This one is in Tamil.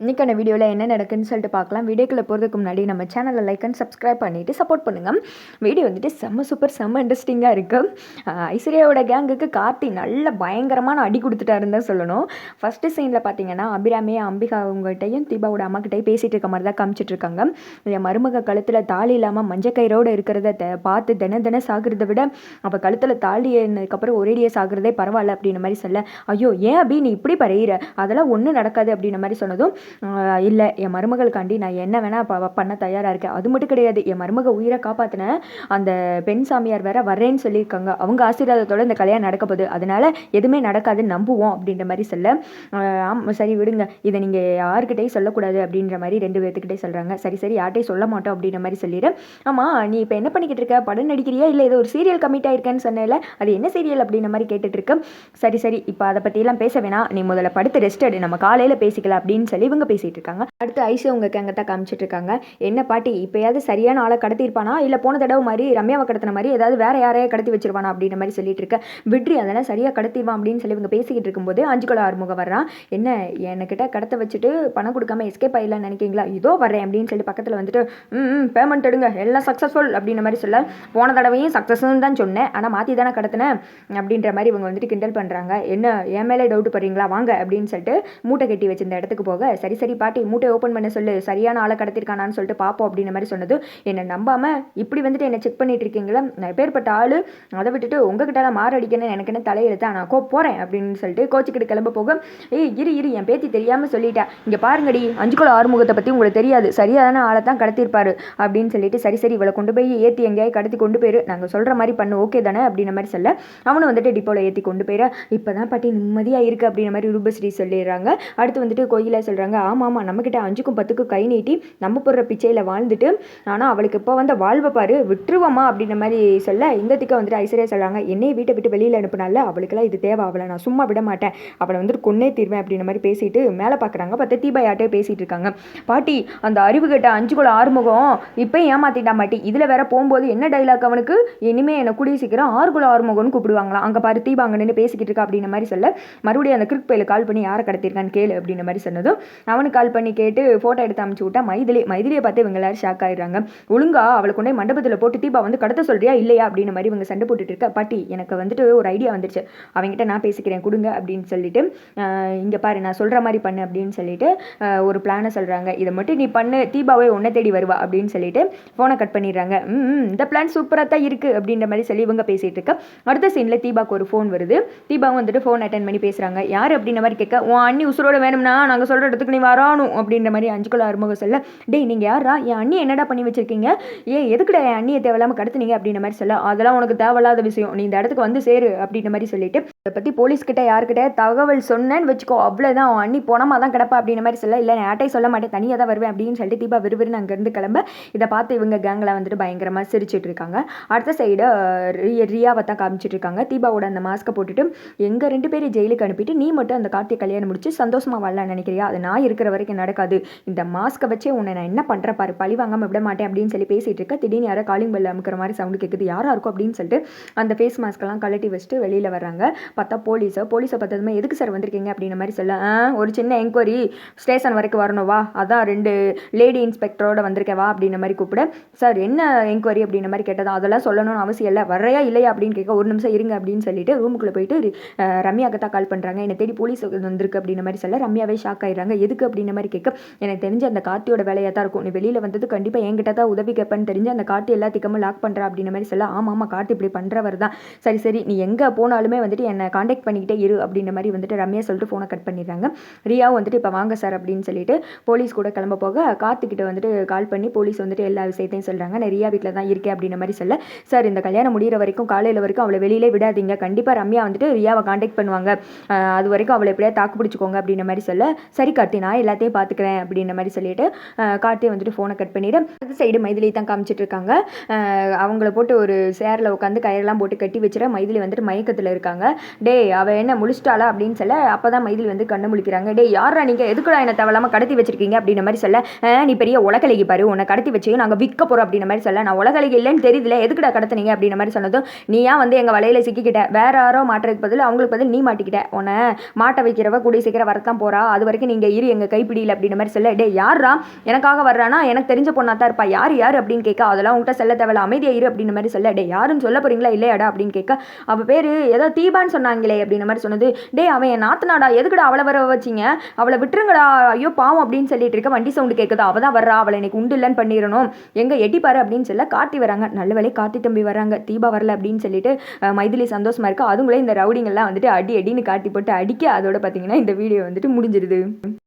இன்றைக்கான வீடியோவில் என்ன நடக்குன்னு சொல்லிட்டு பார்க்கலாம். வீடியோக்குள்ளே போகிறதுக்கு முன்னாடி நம்ம சேனலை லைக் அண்ட் சப்ஸ்கிரைப் பண்ணிவிட்டு சப்போர்ட் பண்ணுங்கள் வீடியோ வந்துட்டு செம்ம சூப்பர் செம்ம இன்ட்ரெஸ்டிங்காக இருக்குது ஐஸ்வர்யாவோட கேங்குக்கு கார்த்தி நல்ல பயங்கரமான அடி கொடுத்துட்டாருன்னு தான் சொல்லணும். ஃபஸ்ட்டு சீனில் பார்த்தீங்கன்னா அபிராமி அம்பிகா அவங்ககிட்டையும் தீபாவோட அம்மாக்கிட்டையும் பேசிகிட்டு இருக்க மாதிரி தான் காமிச்சிட்ருக்காங்க என் மருமக கழுத்தில் தாலி இல்லாமல் மஞ்சக்கயிறோடு இருக்கிறத த பார்த்து தின தினம் சாகிறத விட அப்போ கழுத்தில் தாலி என்னதுக்கப்புறம் ஒரேடியே சாகிறதே பரவாயில்ல அப்படின்ற மாதிரி சொல்ல ஐயோ ஏன் அப்படி நீ இப்படி பறையிற அதெல்லாம் ஒன்றும் நடக்காது அப்படின்ற மாதிரி சொன்னதும் இல்லை என் மருமகளுக்காண்டி நான் என்ன வேணால் ப பண்ண தயாராக இருக்கேன். அது மட்டும் கிடையாது. என் மருமக உயிரை காப்பாற்றின அந்த பெண் சாமியார் வேற வர்றேன்னு சொல்லியிருக்காங்க. அவங்க ஆசீர்வாதத்தோட இந்த கல்யாணம் நடக்க போகுது. அதனால எதுவுமே நடக்காதுன்னு நம்புவோம் அப்படின்ற மாதிரி சொல்ல ஆம் சரி விடுங்க. இதை நீங்கள் யாருக்கிட்டையும் சொல்லக்கூடாது அப்படின்ற மாதிரி ரெண்டு பேர்த்துக்கிட்டே சொல்கிறாங்க சரி சரி யார்கிட்டையும் சொல்ல மாட்டோம் அப்படின்ற மாதிரி சொல்லிடு. ஆமாம் நீ இப்போ என்ன பண்ணிக்கிட்டு இருக்க? படம் நடிக்கிறியா? இல்லை ஏதோ ஒரு சீரியல் கமிட் ஆயிருக்கேன்னு சொன்னேல. அது என்ன சீரியல் அப்படின்ற மாதிரி கேட்டுகிட்டுருக்கு சரி சரி இப்போ அதை பற்றிலாம் பேச வேணாம். நீ முதல்ல படுத்து ரெஸ்ட் எடு. நம்ம காலையில் பேசிக்கலாம் அப்படின்னு சொல்லி இவங்க பேசிகிட்டு இருக்காங்க. அடுத்து ஐஷா உங்க கேங்கத்தா காமிச்சிட்டு இருக்காங்க. என்ன பாட்டி இப்போயாவது சரியான ஆளை கடத்திருப்பானா இல்லை போன தடவை மாதிரி ரம்யாவை கடத்தின மாதிரி ஏதாவது வேற யாரையா கடத்தி வச்சிருவானா அப்படின்ற மாதிரி சொல்லிட்டு இருக்க. விட்ரி அதெல்லாம் சரியாக கடத்திடுவான் அப்படின்னு சொல்லி இவங்க பேசிக்கிட்டு இருக்கும்போது அஞ்சுக்குள்ள ஆறுமுகம் வர்றான். என்ன என்கிட்ட கடத்த வச்சுட்டு பணம் கொடுக்காம எஸ்கேப் ஆயிடலாம் நினைக்கிறீங்களா? இதோ வரேன் அப்படின்னு சொல்லி பக்கத்தில் வந்துட்டு ம் பேமெண்ட் எடுங்க. எல்லாம் சக்ஸஸ்ஃபுல் அப்படின்ற மாதிரி சொல்ல போன தடவையும் சக்ஸஸ்ன்னு தான் சொன்னேன். ஆனால் மாற்றி தானே கடத்தினேன் அப்படின்ற மாதிரி இவங்க வந்துட்டு கிண்டல் பண்ணுறாங்க என்ன என் மேலே டவுட் படுறீங்களா? வாங்க அப்படின்னு சொல்லிட்டு மூட்டை கட்டி வச்சிருந்த இடத்துக்கு போக சரி சரி சரி பாட்டி மூட்டை ஓப்பன் பண்ண சொல்லு. சரியான ஆளை கடத்திருக்கானான்னு சொல்லிட்டு பார்ப்போம் அப்படின்ற மாதிரி சொன்னது. என்னை நம்பாமல் இப்படி வந்துட்டு என்னை செக் பண்ணிட்டு இருக்கீங்களா? நான் பேர்பட்ட ஆள்? அதை விட்டுட்டு உங்ககிட்ட மாரடிக்கணும்னு எனக்கு என்ன தலையெழுத்தா? நான் கோ போகிறேன் அப்படின்னு சொல்லிட்டு கோச்சிக்கிட்டு கிளம்ப போக ஏய் இரு இரு. என் பேத்தி தெரியாமல் சொல்லிட்டேன் இங்கே பாருங்கடி. அஞ்சுக்குள்ள ஆறுமுகத்தை பற்றி உங்களுக்கு தெரியாது. சரியான ஆளை தான் கடத்திருப்பாரு. அப்படின்னு சொல்லிட்டு சரி சரி. இவளை கொண்டு போய் ஏற்றி எங்கேயாவது கடத்தி கொண்டு போயிரு. நாங்கள் சொல்கிற மாதிரி பண்ணு. ஓகே தானே? அப்படின்ற மாதிரி சொல்ல அவனும் வந்துட்டு டிப்போவில் ஏற்றி கொண்டு போயிட இப்போ தான் பாட்டி நிம்மதியாக இருக்குது அப்படின்ற மாதிரி ரூபஸ்ரீ சொல்லிடுறாங்க. அடுத்து வந்துட்டு கோயிலாக சொல்கிறாங்க ஆமாம் ஆமாம் நம்மக்கிட்ட அஞ்சுக்கும் பத்துக்கும் கை நீட்டி நம்ம போடுற பிச்சையில் வாழ்ந்துட்டு ஆனால் அவளுக்கு இப்போ வந்து வாழ்வை பாரு விட்டுருவோமா அப்படின்ற மாதிரி சொல்ல இந்த திக்க வந்துட்டு ஐஸ்வர்யா சொல்கிறாங்க என்னையை வீட்டை விட்டு வெளியில் அனுப்பினால அவளுக்கெல்லாம் இது தேவை. அவளை நான் சும்மா விட மாட்டேன். அவளை வந்துட்டு கொன்னே தீர்வேன் அப்படின்ற மாதிரி பேசிட்டு மேலே பார்க்குறாங்க பார்த்து தீபா யார்ட்டே பேசிகிட்டு இருக்காங்க. பாட்டி அந்த அறிவு கட்ட அஞ்சு குல ஆறுமுகம் இப்போ ஏமாத்திட்டா மாட்டி. இதில் வேற போகும்போது என்ன டைலாக் அவனுக்கு? இனிமே என்னை கூடிய சீக்கிரம் ஆறு குல ஆறுமுகம்னு கூப்பிடுவாங்களாம். அங்கே பாரு தீபா அங்கே நின்று பேசிக்கிட்டு இருக்கா அப்படின்ற மாதிரி சொல்ல மறுபடியும் அந்த கிரிக் பையில கால் பண்ணி யாரை கடத்திருக்கான்னு கேளு அப்படின்ற மாதிரி சொன்னதும் அவனுக்கு கால் பண்ணி கேட்டு ஃபோட்டோ எடுத்து அமுச்சு விட்டா மைதிலி மைதிலியை பார்த்து இவங்க எல்லாரும் ஷாக் ஆயிடுறாங்க. ஒழுங்கா அவளை கொண்டே மண்டபத்தில் போட்டு தீபா வந்து கடத்த சொல்றியா இல்லையா? அப்படின்ற மாதிரி இவங்க சண்டை போட்டுட்டு இருக்க. பாட்டி எனக்கு வந்துட்டு ஒரு ஐடியா வந்துருச்சு. அவங்ககிட்ட நான் பேசிக்கிறேன் கொடுங்க அப்படின்னு சொல்லிட்டு இங்கே பாரு நான் சொல்கிற மாதிரி பண்ணு அப்படின்னு சொல்லிட்டு ஒரு பிளானை சொல்கிறாங்க இதை மட்டும் நீ பண்ணு தீபாவே உன்னை தேடி வருவா அப்படின்னு சொல்லிட்டு ஃபோனை கட் பண்ணிடுறாங்க. ம் இந்த பிளான் சூப்பராக தான் இருக்குது அப்படின்ற மாதிரி சொல்லி இவங்க பேசிகிட்டு இருக்க. அடுத்த சீனில் தீபாவுக்கு ஒரு ஃபோன் வருது. தீபாவும் வந்துட்டு ஃபோன் அட்டன் பண்ணி பேசுகிறாங்க யார்? அப்படின்ற மாதிரி கேட்க உன் அண்ணி உசுரோட வேணும்னா நாங்கள் சொல்கிற இடத்துக்கு நீ வரானும் அப்படின்ற மாதிரி அஞ்சுக்குள்ள அறுமுகம் சொல்ல டேய் நீங்கள் யாரா என் அண்ணி என்னடா பண்ணி வச்சிருக்கீங்க? ஏ எதுக்குடா என் அண்ணியை தேவையில்லாமல் கடத்துனீங்க? அப்படின்ற மாதிரி சொல்ல அதெல்லாம் உனக்கு தேவையில்லாத விஷயம். நீ இந்த இடத்துக்கு வந்து சேரு. அப்படின்ற மாதிரி சொல்லிட்டு இதை பற்றி போலீஸ்கிட்ட யாருக்கிட்ட தகவல் சொன்னேன்னு வச்சுக்கோ அவ்வளோதான் அண்ணி போனமாக தான் கிடப்பா அப்படின்ற மாதிரி சொல்ல இல்லை நான் யார்ட்டையும் சொல்ல மாட்டேன். தனியாக தான் வருவேன் அப்படின்னு சொல்லிட்டு தீபா விறுவிறுன்னு அங்கேருந்து கிளம்ப. இதை பார்த்து இவங்க கேங்கில் வந்துட்டு பயங்கரமாக சிரிச்சிட்டு இருக்காங்க. அடுத்த சைடு ரியாவை தான் காமிச்சிட்டு இருக்காங்க. தீபாவோட அந்த மாஸ்க்கை போட்டுட்டு எங்கள் ரெண்டு பேரும் ஜெயிலுக்கு அனுப்பிட்டு நீ மட்டும் அந்த கார்த்திகை கல்யாணம் முடிச்சு சந்தோஷமாக வரலான்னு நினைக்கிறியா? அது நான் இருக்கிற வரைக்கும் நடக்காது. இந்த மாஸ்க்கை வச்சே உன்னை நான் என்ன பண்ணுறேன் பாரு? பழி வாங்காமல் விட மாட்டேன் அப்படின்னு சொல்லி பேசிகிட்டு இருக்க திடீர்னு யாரோ காலிங் பெல் அமுக்கிற மாதிரி சவுண்டு கேட்குது யாராக இருக்கும் அப்படின்னு சொல்லிட்டு அந்த ஃபேஸ் மாஸ்க்கெல்லாம் கழட்டி வச்சுட்டு வெளியில் வர்றாங்க. பார்த்தா போலீஸை போலீஸை பார்த்ததுமே எதுக்கு சார் வந்திருக்கீங்க? அப்படின்ற மாதிரி சொல்ல ஒரு சின்ன என்கொயரி ஸ்டேஷன் வரைக்கும் வரணும் வா அதான் ரெண்டு லேடி இன்ஸ்பெக்டரோட வந்திருக்கேன் வா அப்படின்ற மாதிரி கூப்பிட சார் என்ன என்கொயரி அப்படின்ற மாதிரி கேட்டதா அதெல்லாம் சொல்லணும்னு அவசியம் இல்லை வரையா இல்லையா? அப்படின்னு கேட்க ஒரு நிமிஷம் இருங்க அப்படின்னு சொல்லிட்டு ரூமுக்குள்ளே போயிட்டு அஹ், தான் கால் பண்ணுறாங்க என்னை தேடி போலீஸ் வந்திருக்கு அப்படின்ற மாதிரி சொல்ல ரம்யாவே ஷாக் ஆயிடுறாங்க எதுக்கு? அப்படின்ற மாதிரி கேட்க எனக்கு தெரிஞ்ச அந்த கார்த்தியோட வேலையாக தான் இருக்கும் நீ வெளியில் வந்தது கண்டிப்பாக என்கிட்ட தான் உதவி கேட்பேன்னு தெரிஞ்சு அந்த கார்த்தி எல்லாத்துக்குமே லாக் பண்ணுறா அப்படின்ற மாதிரி சொல்ல ஆமாம் ஆமாம் கார்த்தி இப்படி பண்ணுறவர் தான் சரி சரி நீ எங்கே போனாலுமே வந்துட்டு என்னை காண்டாக்ட் பண்ணிக்கிட்டே இரு அப்படின்ற மாதிரி வந்துட்டு ரம்யா சொல்லிட்டு ஃபோனை கட் பண்ணிடுறாங்க. ரியாவும் வந்துட்டு இப்போ வாங்க சார் அப்படின்னு சொல்லிட்டு போலீஸ் கூட கிளம்ப போக கார்த்திக்கிட்ட வந்துட்டு கால் பண்ணி போலீஸ் வந்துட்டு எல்லா விஷயத்தையும் சொல்கிறாங்க நான் ரியா வீட்டில் தான் இருக்கேன் அப்படின்ற மாதிரி சொல்ல சார் இந்த கல்யாணம் முடியிற வரைக்கும் காலையில் வரைக்கும் அவளை வெளியிலே விடாதீங்க. கண்டிப்பாக ரம்யா வந்துட்டு ரியாவை காண்டாக்ட் பண்ணுவாங்க. அது வரைக்கும் அவளை எப்படியா தாக்கு பிடிச்சிக்கோங்க அப்படின்ற மாதிரி சொல்ல சரி கார்த்தி நான் எல்லாத்தையும் பார்த்துக்கிறேன் அப்படின்ற மாதிரி சொல்லிட்டு கார்த்தியை கார்த்தி வந்துட்டு ஃபோனை கட் பண்ணிவிட்டு அந்த சைடு மைதிலி தான் காமிச்சிட்டு இருக்காங்க. அவங்கள போட்டு ஒரு சேரில் உட்காந்து கயிறெல்லாம் போட்டு கட்டி வச்சுற மைதிலி வந்துட்டு மயக்கத்தில் இருக்காங்க. டேய் அவள் என்ன முழிச்சிட்டாளா அப்படின்னு சொல்ல அப்போ தான் மைதில் வந்து கண்ணு முழிக்கிறாங்க. டே யாரா நீங்கள் எதுக்குடா என்ன தேவையில்லாமல் கடத்தி வச்சிருக்கீங்க? அப்படின்ற மாதிரி சொல்ல நீ பெரிய உலகலைக்கு பாரு. உன்னை கடத்தி வச்சு நாங்கள் விற்க போகிறோம் அப்படின்ற மாதிரி சொல்ல நான் உலகலைக்கு இல்லைன்னு தெரியுதுல. எதுக்குடா கடத்துனீங்க? அப்படின்ற மாதிரி சொன்னதும் நீ ஏன் வந்து எங்கள் வலையில் சிக்கிக்கிட்ட? வேற யாரோ மாட்டுறதுக்கு பதில் அவங்களுக்கு பதில் நீ மாட்டிக்கிட்ட. உன்னை மாட்ட வைக்கிறவ கூடிய சீக்கிரம் வரத்தான் போறா. அது வரைக்கும் நீங்கள் இரு எங்கள் கைப்பிடியில். அப்படின்ற மாதிரி சொல்ல டே யாரா எனக்காக வர்றானா? எனக்கு தெரிஞ்ச பொண்ணா தான் இருப்பா. யார் யார்? அப்படின்னு கேட்க அதெல்லாம் உங்கள்கிட்ட செல்ல தேவையில்ல. அமைதியாக இரு. அப்படின்ற மாதிரி சொல்ல டே யாருன்னு சொல்ல போறீங்களா? இல்லையாடா? அப்படின்னு கேட்க அவள் பேர் ஏதோ தீபான்னு சொன்னாங்களே அப்படின்ற மாதிரி சொன்னது. டே அவன் என் நாத்தனாடா எதுக்குடா அவளை வர வச்சிங்க? அவளை விட்டுருங்கடா ஐயோ பாவம் அப்படின்னு சொல்லிட்டு இருக்க வண்டி சவுண்டு கேட்குது அவள் தான் வர்றா அவளை எனக்கு உண்டு இல்லைன்னு பண்ணிடணும். எங்கே எட்டிப்பாரு அப்படின்னு சொல்ல கார்த்தி வராங்க. நல்ல வேலை கார்த்தி தம்பி வராங்க. தீபா வரல அப்படின்னு சொல்லிட்டு மைதிலி சந்தோஷமா இருக்கா? அதுங்களே இந்த ரவுடிங்கெல்லாம் வந்துட்டு அடி அடின்னு காட்டி போட்டு அடிக்க அதோட பார்த்தீங்கன்னா இந்த வீடியோ வந்துட்டு முடிஞ்சிருது.